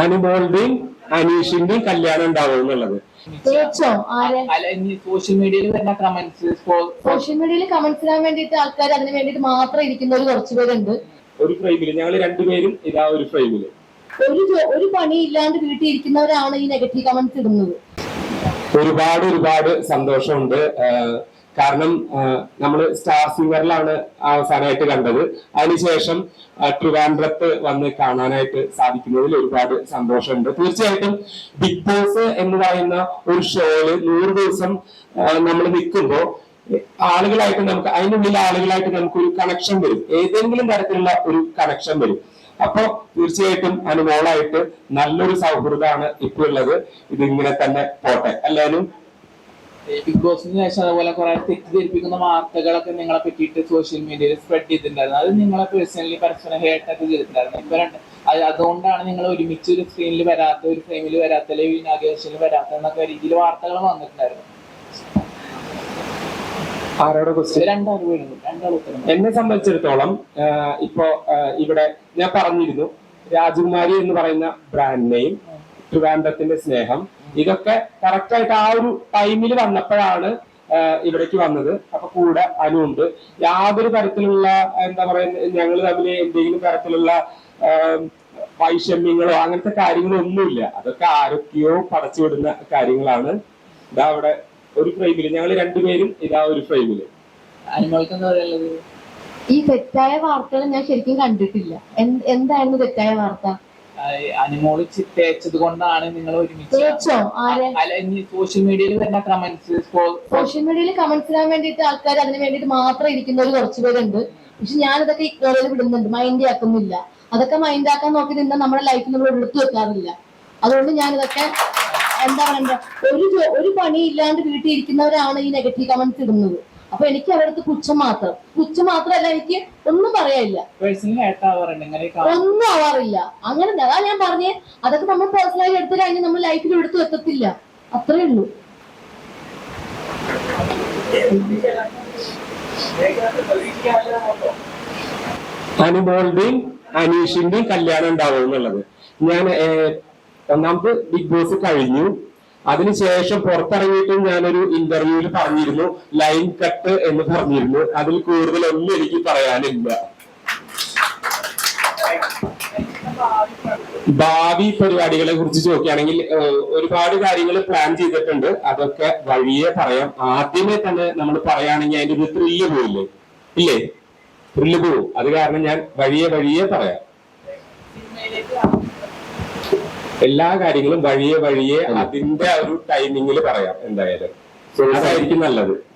അനുമോളുടെയും അനീഷിന്റെയും കല്യാണം ഉണ്ടാവും എന്നുള്ളത്. അല്ല സോഷ്യൽ മീഡിയയിൽ വരുന്ന കമന്റ്സ് സോഷ്യൽ മീഡിയയിൽ കമന്റ്സ് ഇടാൻ വേണ്ടിയിട്ട് ആൾക്കാർ അതിന് വേണ്ടിയിട്ട് മാത്രം ഇരിക്കുന്നവർ കുറച്ച് പേരുണ്ട്. ഒരു ഫ്രെയിമിൽ ഞങ്ങൾ രണ്ടുപേരും ഇതാ ഒരു ഫ്രെയിമിൽ ഒരു ഒരു പണി ഇല്ലാണ്ട് വീട്ടിൽ ഇരിക്കുന്നവരാണ് ഈ നെഗറ്റീവ് കമന്റ്സ് ഇടുന്നത്. ഒരുപാട് ഒരുപാട് സന്തോഷമുണ്ട്. കാരണം നമ്മൾ സ്റ്റാർ സിംഗറിലാണ് അവസാനമായിട്ട് കണ്ടത്. അതിനുശേഷം ട്രിവാൻഡ്രത്ത് വന്ന് കാണാനായിട്ട് സാധിക്കുന്നതിൽ ഒരുപാട് സന്തോഷമുണ്ട്. തീർച്ചയായിട്ടും ബിഗ് ബോസ് എന്ന് പറയുന്ന ഒരു ഷോയിൽ നൂറ് ദിവസം നമ്മൾ നിൽക്കുമ്പോൾ ആളുകളായിട്ട് നമുക്ക് അതിനുള്ളിൽ ആളുകളായിട്ട് നമുക്ക് ഒരു കണക്ഷൻ വരും. ഏതെങ്കിലും തരത്തിലുള്ള ഒരു കണക്ഷൻ വരും. അപ്പോ തീർച്ചയായിട്ടും അനുമോളായിട്ട് നല്ലൊരു സൗഹൃദമാണ് ഇപ്പൊ ഉള്ളത്. ഇതിങ്ങനെ തന്നെ പോട്ടെ. അല്ലാനും ബിഗ് ബോസിന് ശേഷം അതുപോലെ കുറെ തെറ്റിദ്ധരിപ്പിക്കുന്ന വാർത്തകളൊക്കെ നിങ്ങളെ പറ്റിയിട്ട് സോഷ്യൽ മീഡിയയിൽ സ്പ്രെഡ് ചെയ്തിട്ടുണ്ടായിരുന്നു. അത് നിങ്ങളെ പേഴ്സണലി പരസ്പരം ഹേട്ടൊക്കെ ചെയ്തിട്ടുണ്ടായിരുന്നു. ഇപ്പൊ രണ്ട് അതുകൊണ്ടാണ് നിങ്ങൾ ഒരുമിച്ച് ഒരു സ്ക്രീനിൽ വരാത്ത ഒരു ഫ്രെയിമിൽ വരാത്ത അല്ലെങ്കിൽ വിനാഗേഷനിൽ വരാത്ത എന്നൊക്കെ രീതിയിൽ വാർത്തകൾ വന്നിട്ടുണ്ടായിരുന്നു. ആരോടെ ക്വസ്റ്റ്യൻ എന്നെ സംബന്ധിച്ചിടത്തോളം ഇപ്പോ ഇവിടെ ഞാൻ പറഞ്ഞിരുന്നു രാജകുമാരി എന്ന് പറയുന്ന ബ്രാൻഡ് നെയിം ട്രിവാൻഡ്രത്തിന്റെ സ്നേഹം. ഇതൊക്കെ കറക്റ്റ് ആയിട്ട് ആ ഒരു ടൈമിൽ വന്നപ്പോഴാണ് ഇവിടേക്ക് വന്നത്. അപ്പൊ കൂടെ അനുണ്ട് യാതൊരു തരത്തിലുള്ള എന്താ പറയുക ഞങ്ങൾ തമ്മിൽ എന്തെങ്കിലും തരത്തിലുള്ള വൈഷമ്യങ്ങളോ അങ്ങനത്തെ കാര്യങ്ങളോ ഒന്നുമില്ല അതൊക്കെ ആരൊക്കെയോ പടച്ചുവിടുന്ന കാര്യങ്ങളാണ്. ഇതാ അവിടെ ഒരു ഫ്രെയിമിൽ ഞങ്ങൾ രണ്ടുപേരും ഇതാ ഒരു ഫ്രെയിമിൽ അനിമൾക്ക് എന്താ പറയുള്ളത് ഈ തെറ്റായ വാർത്തകൾ ഞാൻ ശരിക്കും കണ്ടിട്ടില്ല. എന്ത്- എന്തായിരുന്നു തെറ്റായ വാർത്ത? അനിമോൾ തേച്ചത് കൊണ്ടാണ് നിങ്ങൾ ഒരുമിച്ച് ആരെ? അല്ല ഇനി സോഷ്യൽ മീഡിയയിൽ വരുന്ന കമന്റ്സ് സോഷ്യൽ മീഡിയയിൽ കമന്റ്സ് ഇടാൻ വേണ്ടിയിട്ട് ആൾക്കാർ അതിന് വേണ്ടിയിട്ട് മാത്രം ഇരിക്കുന്നവർ കുറച്ച് പേരുണ്ട്. പക്ഷെ ഞാൻ അതൊക്കെ ഇഗ്നോർ വിടുന്നുണ്ട്. മൈൻഡ് ആക്കുന്നില്ല. അതൊക്കെ മൈൻഡ് ആക്കാൻ നോക്കി നിന്നാൽ നമ്മുടെ ലൈഫിൽ നമ്മൾ എടുത്തു വെക്കാറില്ല. അതുകൊണ്ട് ഞാൻ ഇതൊക്കെ എന്താ പറയണ്ട? ഒരു ഒരു പണി ഇല്ലാണ്ട് വീട്ടിൽ ഇരിക്കുന്നവരാണ് ഈ നെഗറ്റീവ് കമന്റ്സ് ഇടുന്നത്. അപ്പൊ എനിക്ക് അവരടുത്ത് കുച്ഛം മാത്രം. കുച്ഛം മാത്രമല്ല എനിക്ക് ഒന്നും പറയാനില്ല. ഒന്നും ആവാറില്ല. അങ്ങനെ അതാ ഞാൻ പറഞ്ഞേ. അതൊക്കെ നമ്മൾ പേഴ്സണലായി എടുത്തു കഴിഞ്ഞാൽ നമ്മൾ ലൈഫിൽ എടുത്തു എത്തത്തില്ല. അത്രേ ഉള്ളൂ. അനുമോളുടെയും അനീഷിന്റെയും കല്യാണം ഉണ്ടാവും എന്നുള്ളത് ഞാൻ ഒന്നാമത് ബിഗ് ബോസ് കഴിഞ്ഞു. അതിനുശേഷം പുറത്തിറങ്ങിയിട്ടും ഞാനൊരു ഇന്റർവ്യൂവിൽ പറഞ്ഞിരുന്നു ലൈൻ കട്ട് എന്ന് പറഞ്ഞിരുന്നു. അതിൽ കൂടുതൽ ഒന്നും എനിക്ക് പറയാനില്ല. ഭാവി പരിപാടികളെ കുറിച്ച് ചോദിക്കുകയാണെങ്കിൽ ഒരുപാട് കാര്യങ്ങൾ പ്ലാൻ ചെയ്തിട്ടുണ്ട്. അതൊക്കെ വഴിയെ പറയാം. ആദ്യമേ തന്നെ നമ്മൾ പറയുകയാണെങ്കിൽ അതിന്റെ ഒരു ത്രില്ല് പോയില്ലേ ഇല്ലേ? ത്രില്ല് പോവും. അത് കാരണം ഞാൻ വഴിയെ വഴിയെ പറയാം. എല്ലാ കാര്യങ്ങളും വഴിയെ വഴിയെ അതിന്റെ ആ ഒരു ടൈമിങ്ങിൽ പറയാം എന്തായാലും. അതായിരിക്കും നല്ലത്.